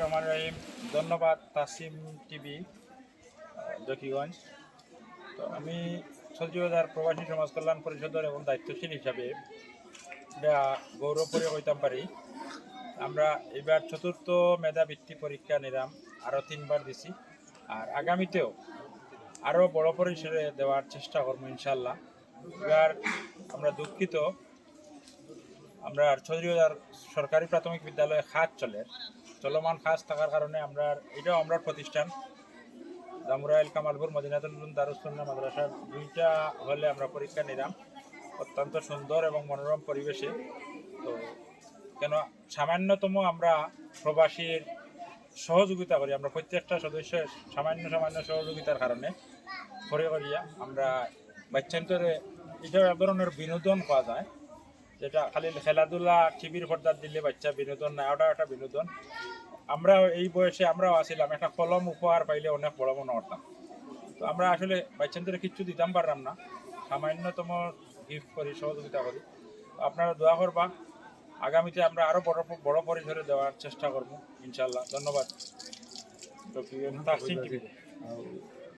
রহমান রহিম, ধন্যবাদ তাসিম টিভি জকিগঞ্জ তো আমি সচিবাজার প্রবাসী সমাজ কল্যাণ পরিষদের এবং দায়িত্বশীল হিসাবে গৌরব করে কইতাম পারি, আমরা এবার চতুর্থ মেধাবৃত্তি পরীক্ষা নিলাম আরও তিনবার দিছি। আর আগামীতেও আরও বড় পরিসরে দেওয়ার চেষ্টা করব ইনশাল্লাহ। এবার আমরা দুঃখিত আমরা চৌধুরীবাজার সরকারি প্রাথমিক বিদ্যালয়ে খাত চলে। চলমান খাস থাকার কারণে আমরা এটাও আমরা প্রতিষ্ঠান। জামুরাইল কামালপুর মদিনাতুল দারুসুন্না মাদ্রাসার দুইটা হলে আমরা পরীক্ষা নিলাম। অত্যন্ত সুন্দর এবং মনোরম পরিবেশে। তো কেন সামান্যতম আমরা প্রবাসীর সহযোগিতা করি। আমরা প্রত্যেকটা সদস্যের সামান্য সামান্য সহযোগিতার কারণে। করে করিয়া আমরা বাচ্চান্তরে এটাও এক ধরনের বিনোদন পাওয়া যায়। যেটা খালি খেলাধুলা টিভির পর্দার দিলে বাচ্চা বিনোদন না ওটা একটা বিনোদন। আমরা এই বয়সে আমরাও আসিলাম, একটা কলম উপহার পাইলে অনেক বড় মনে করতাম তো আমরা আসলে বাচ্চাদের কিচ্ছু দিতাম পারলাম না। সামান্যতম গিফট করি, সহযোগিতা করি। আপনারা দোয়া করবা, আগামীতে আমরা আরও বড় বড় পরিসরে দেওয়ার চেষ্টা করব ইনশাল্লাহ ধন্যবাদ। তো